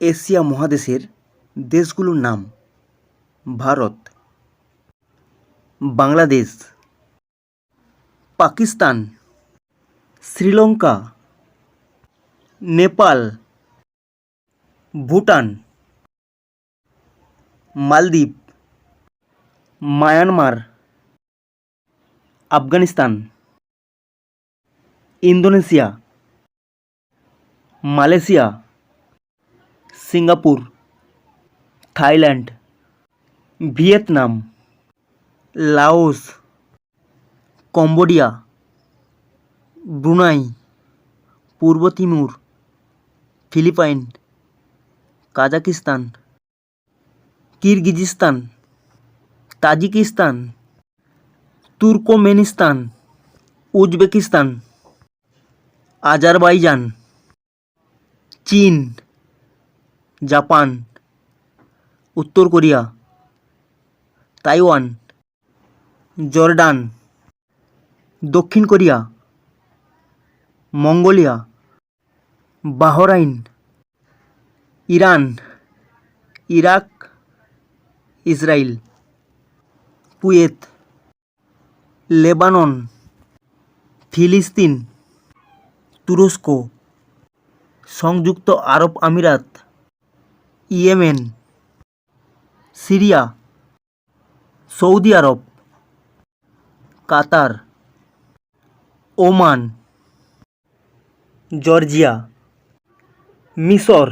Asia মহাদেশের দেশগুলোর নাম, Bharat, Bangladesh, Pakistan, Sri Lanka, Nepal, Bhutan, Maldives, Myanmar, Afghanistan, Indonesia, Malaysia Singapore, Thailand, Vietnam, Laos, Cambodia, Brunei, পূর্ব Timor, Philippine, Kazakhstan, Kyrgyzstan, Tajikistan, Turkmenistan, Uzbekistan, Azerbaijan, চীন। Japan, উত্তর Korea, Taiwan, Jordan, দক্ষিণ Korea, Mongolia, Bahrain, Iran, Iraq Israel Kuwait, Lebanon, ফিলিস্তিন, তুরস্ক, সংযুক্ত আরব আমিরাত। Yemen Syria Saudi আরব Qatar Oman Georgia মিশর